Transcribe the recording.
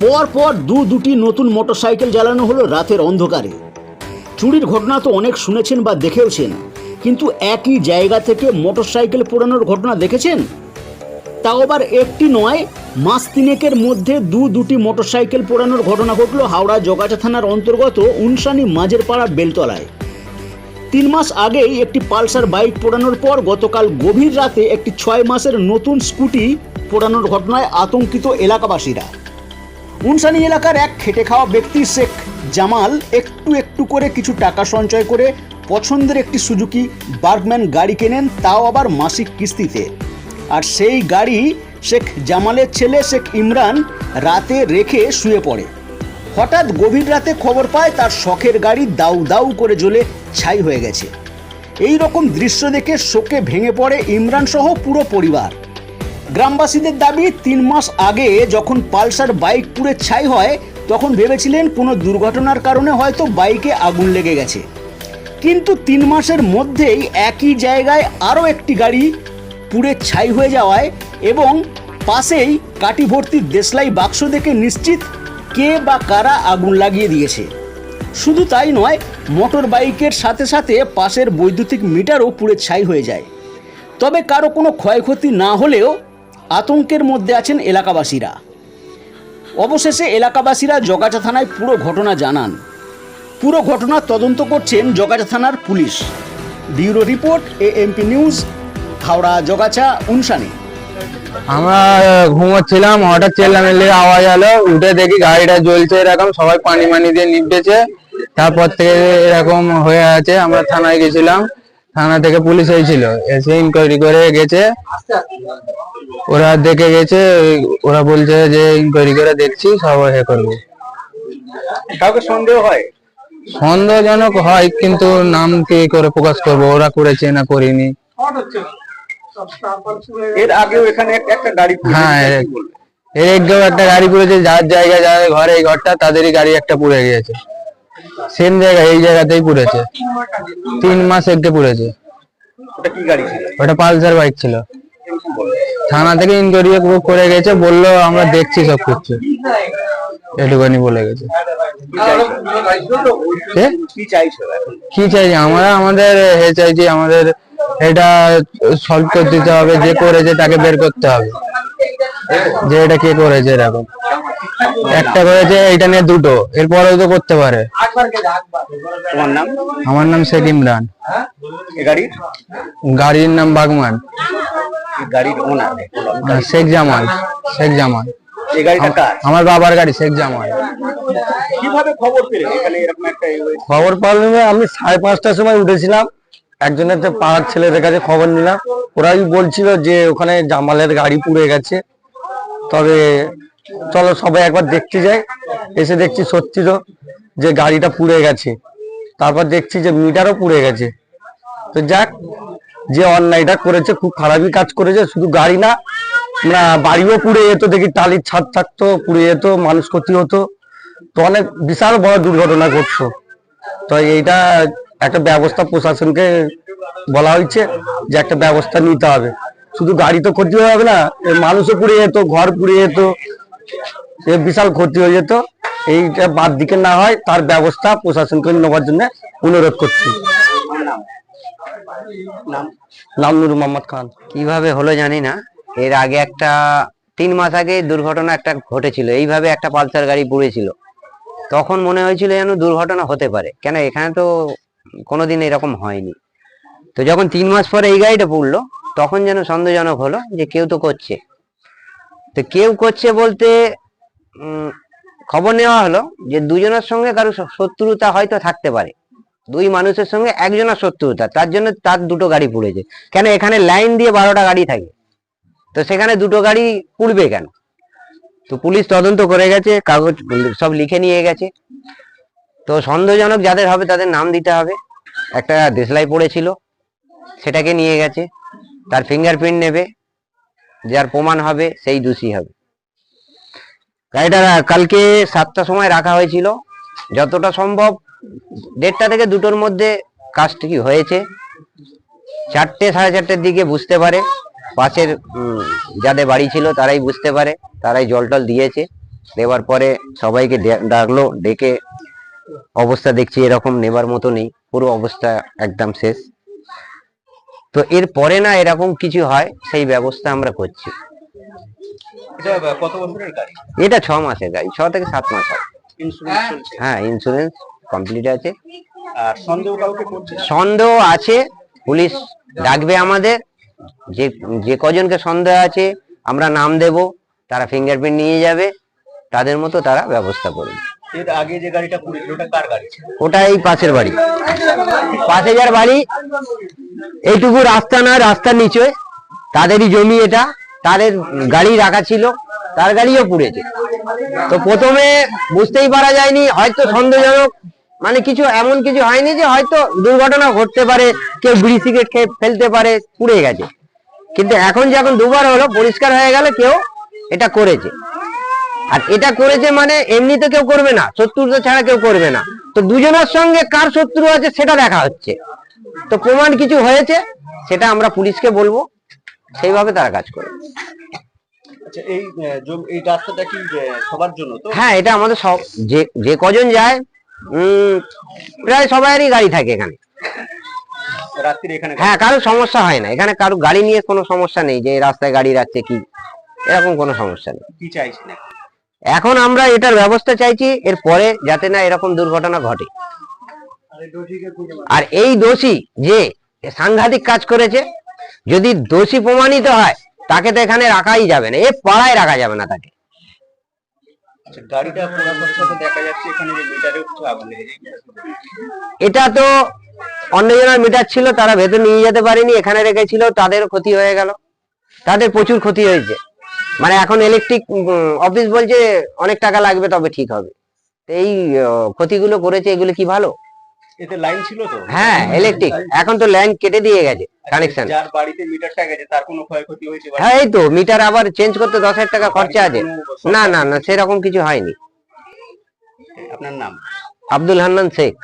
পর পর দু দুটি নতুন মোটরসাইকেল জ্বালানো হলো রাতের অন্ধকারে। চুরির ঘটনা তো অনেক শুনেছেন বা দেখেওছেন, কিন্তু একই জায়গা থেকে মোটরসাইকেল পোড়ানোর ঘটনা দেখেছেন? তাও আবার একটি নয়, মাস তিনেকের মধ্যে দু দুটি মোটরসাইকেল পোড়ানোর ঘটনা ঘটল হাওড়া জগাচা থানার অন্তর্গত উনসানি মাঝের পাড়া বেলতলায়। তিন মাস আগেই একটি পালসার বাইক পোড়ানোর পর গতকাল গভীর রাতে একটি ছয় মাসের নতুন স্কুটি পোড়ানোর ঘটনায় আতঙ্কিত এলাকাবাসীরা। উনসানি এলাকার এক খেটে খাওয়া ব্যক্তি শেখ জামাল একটু একটু করে কিছু টাকা সঞ্চয় করে পছন্দের একটি সুজুকি বার্গম্যান গাড়ি কেনেন, তাও আবার মাসিক কিস্তিতে। আর সেই গাড়ি শেখ জামালের ছেলে শেখ ইমরান রাতে রেখে শুয়ে পড়ে। হঠাৎ গভীর রাতে খবর পায় তার শখের গাড়ি দাউ দাউ করে জ্বলে ছাই হয়ে গেছে। এই রকম দৃশ্য দেখে শোকে ভেঙে পড়ে ইমরান সহ পুরো পরিবার। গ্রামবাসীদের দাবি, তিন মাস আগে যখন পালসার বাইক পুড়ে ছাই হয়, তখন ভেবেছিলেন কোনো দুর্ঘটনার কারণে হয়তো বাইকে আগুন লেগে গেছে। কিন্তু তিন মাসের মধ্যেই একই জায়গায় আরও একটি গাড়ি পুড়ে ছাই হয়ে যাওয়ায় এবং পাশেই কাটি ভর্তি দেশলাই বাক্স দেখে নিশ্চিত কে বা কারা আগুন লাগিয়ে দিয়েছে। শুধু তাই নয়, মোটর বাইকের সাথে সাথে পাশের বৈদ্যুতিক মিটারও পুড়ে ছাই হয়ে যায়। তবে কারও কোনো ক্ষয়ক্ষতি না হলেও আতঙ্কের মধ্যে আছেন এলাকাবাসীরা। অবশেষে এলাকাবাসীরা জগাচা থানায় পুরো ঘটনা জানান। পুরো ঘটনা তদন্ত করছেন জগাচা থানার police. Bureau report, AMP news, Howrah Jagacha Unsani আমরা ঘুমোচ্ছিলাম, হঠাৎ চেল্লামেল্লি আওয়াজ এলো, উঠে দেখি গাড়িটা জ্বলছে এরকম, সবাই পানি মানি দিয়ে নিপটেছে তারপর থেকে এরকম হয়ে আছে, আমরা থানায় গেছিলাম, থানা থেকে পুলিশ হয়েছিল এসে ইনকোয়ারি করে গেছে। ওরা দেখে গেছে ওরা বলছে যে ইনকোয়ারি করে দেখছি সব হে করব। কাউকে সন্দেহ হয়? সন্দেহজনক হয় কিন্তু নাম কি করে প্রকাশ করব ওরা করেছে না করিনি। এর আগেও এখানে একটা গাড়ি হ্যাঁ, এর- বলবে? একটা গাড়ি পুড়েছে যার জায়গায় যাদের ঘরে এই ঘরটা তাদেরই গাড়ি একটা পুড়ে গিয়েছে। সেম জায়গা এই জায়গাতেই পুড়েছে। তিন মাস একটু পুড়েছে। ওটা কি গাড়ি ছিল? ওটা পালসার বাইক ছিল? থানা থেকে ইনকোয়ারি করে গেছে বলল আমরা দেখছি সব কিছু। এটুখানি বলে গেছে। কি? চাইছো? আমরা আমাদের হে চাইছি আমাদের এটা সলভ করে দিতে হবে যে করেছে তাকে বের করতে হবে। যে এটা কে করেছে এরকম একটা করেছে এটা নিয়ে দুটো এরপরেও তো করতে পারে। তোমার নাম? আমার নাম শেখ ইমরান গাড়ির নাম বাগমান। গাড়ির ওনার শেখ জামাল শেখ জামাল। এই গাড়িটা কার? আমার বাবার গাড়ি শেখ জামাল। কীভাবে খবর পেলেন? এখানে এরকম একটা খবর পাওয়ার আমি সাড়ে পাঁচটার সময় উঠেছিলাম। একজনের তো পাড়ার ছেলেদের কাছে খবর নিলাম। ওরাই বলছিল যে ওখানে জামালের গাড়ি পুড়ে গেছে। তবে চলো সবাই একবার দেখতে যাই। এসে দেখছি সত্যি তো যে গাড়িটা পুড়ে গেছে। তারপর দেখছি যে মিটারও পুড়ে গেছে। তো যাক যে অন্যায়টা করেছে, খুব খারাপই কাজ করেছে, শুধু গাড়ি না না বাড়িও পুড়ে যেত, দেখি টালির ছাদ থাকতো, পুড়ে যেত, মানুষ ক্ষতি হতো। তো অনেক বিশাল বড় দুর্ঘটনা ঘটতো। তো এইটা একটা ব্যবস্থা প্রশাসনকে বলা হয়েছে যে একটা ব্যবস্থা নিতে হবে। শুধু গাড়ি তো ক্ষতি যাবে না মানুষও পুড়ে যেত, ঘর পুড়ে যেত বিশাল ক্ষতি হয়ে যেত। এইটা বাদ দিকে না হয়, তার ব্যবস্থা প্রশাসনকে নেওয়ার জন্য অনুরোধ করছি। নাম নুর মোহাম্মদ খান। কীভাবে হলো জানি না। এর আগে একটা, তিন মাস আগে দুর্ঘটনা একটা ঘটেছিল। এইভাবে একটা পালসার গাড়ি পুড়েছিল। তখন মনে হয়েছিল যেন দুর্ঘটনা হতে পারে। কেন এখানে তো কোনোদিন এরকম হয়নি। তো যখন তিন মাস পরে এই গাড়িটা পুড়লো, তখন যেন সন্দেহজনক হলো যে কেউ তো করছে। তো কেউ করছে বলতে খবর নেওয়া হলো যে দুজনের সঙ্গে কারও শত্রুতা হয়তো থাকতে পারে। দুই মানুষের সঙ্গে একজনের শত্রুতা, তার জন্য তার দুটো গাড়ি পুড়েছে। কেন? এখানে লাইন দিয়ে বারোটা গাড়ি থাকে। তো সেখানে দুটো গাড়ি পুড়বে কেন? তো পুলিশ তদন্ত করে গেছে, কাগজ সব লিখে নিয়ে গেছে। তো সন্দেহজনক যাদের হবে তাদের নাম দিতে হবে। একটা দেশলাই পড়েছিল, সেটাকে নিয়ে গেছে। তার ফিঙ্গারপ্রিন্ট নেবে, যার প্রমাণ হবে সেই দোষী হবে। গাড়িটা কালকে সাতটার সময় রাখা হয়েছিল। যতটা সম্ভব দেড়টা থেকে দুটোর মধ্যে কাজটি কি হয়েছে? চারটে সাড়ে চারটের দিকে বুঝতে পারে। পাশের যাদের বাড়ি ছিল তারাই বুঝতে পারে তারাই জল টল দিয়েছে। দেওয়ার পরে সবাইকে ডাকলো ডেকে অবস্থা দেখছি এরকম নেবার মতো নেই। পুরো অবস্থা একদম শেষ। তো এর পরে না এরকম কিছু হয় সেই ব্যবস্থা আমরা করছি। এটা ছ মাসের গাড়ি ছ থেকে সাত মাস হয়। হ্যাঁ ইন্স্যুরেন্স কমপ্লিট আছে। আর সন্দেহ কাউকে সন্দেহ আছে পুলিশ ডাকবে আমাদের। যে যে কজনকে সন্দেহ আছে আমরা নাম দেব তারা ফিঙ্গারপ্রিন্ট নিয়ে যাবে তাদের মতো তারা ব্যবস্থা করবে। এর আগে যে গাড়িটা পুড়েছিল ওটা কার গাড়ি ওটা এই পাশের বাড়ি। পাশে যার বাড়ি এইটুকু রাস্তা নয় রাস্তার নিচে। তাদেরই জমি এটা তাদের গাড়ি রাখা ছিল তার গাড়িও পুড়েছে। তো প্রথমে বুঝতেই পারা যায়নি হয়তো সন্দেহজনক মানে কিছু এমন কিছু হয়নি যে হয়তো দুর্ঘটনা ঘটতে পারে কেউ বিড়ি সিগারেট খেয়ে ফেলতে পারে পুড়ে গেছে। কিন্তু এখন যখন দুবার হলো পরিষ্কার হয়ে গেল কেউ এটা করেছে। আর এটা করেছে মানে এমনিতে কেউ করবে না শত্রুতা ছাড়া কেউ করবে না। তো দুজনের সঙ্গে কার শত্রু আছে সেটা দেখা হচ্ছে। তো প্রমাণ কিছু হয়েছে সেটা আমরা পুলিশকে বলব সেইভাবে তারা কাজ করবে আচ্ছা এই রাস্তাটা কি সবার জন্য তো? হ্যাঁ এটা আমাদের সব যে যে কজন যায় প্রায় সবারই গাড়ি থাকে এখানে। হ্যাঁ কারও সমস্যা হয় না। এখানে কারও গাড়ি নিয়ে কোনো সমস্যা নেই। যে রাস্তায় গাড়ি রাখছে কি এরকম কোনো সমস্যা নেই। কি চাইছেন? এখন? আমরা এটার ব্যবস্থা চাইছি এর পরে যাতে না এরকম দুর্ঘটনা ঘটে। আর এই দোষী যে সাংঘাতিক কাজ করেছে যদি দোষী প্রমাণিত হয় তাকে তো এখানে রাখাই যাবে না। এ পাড়ায় রাখা যাবে না তাকে। আচ্ছা এটা তো অন্যজনের মিটার ছিল, তারা ভেতর নিয়ে যেতে পারেনি, এখানে রেখেছিল, তাদের ক্ষতি হয়ে গেল। তাদের প্রচুর ক্ষতি হয়েছে। মানে এখন ইলেকট্রিক অফিস বলছে, অনেক টাকা লাগবে, তবে ঠিক হবে। এই ক্ষতিগুলো করেছে, এগুলো কি ভালো? এতে লাইন ছিল তো। হ্যাঁ ইলেকট্রিক এখন তো লাইন কেটে দিয়ে গেছে কানেকশন যার বাড়িতে মিটারটা গেছে তার কোনো ক্ষয়ক্ষতি হয়েছে হ্যাঁ এই তো মিটার আবার চেঞ্জ করতে দশ হাজার টাকা খরচা আছে। না না না সেরকম কিছু হয়নি। আপনার নাম? আব্দুল হান্নান শেখ।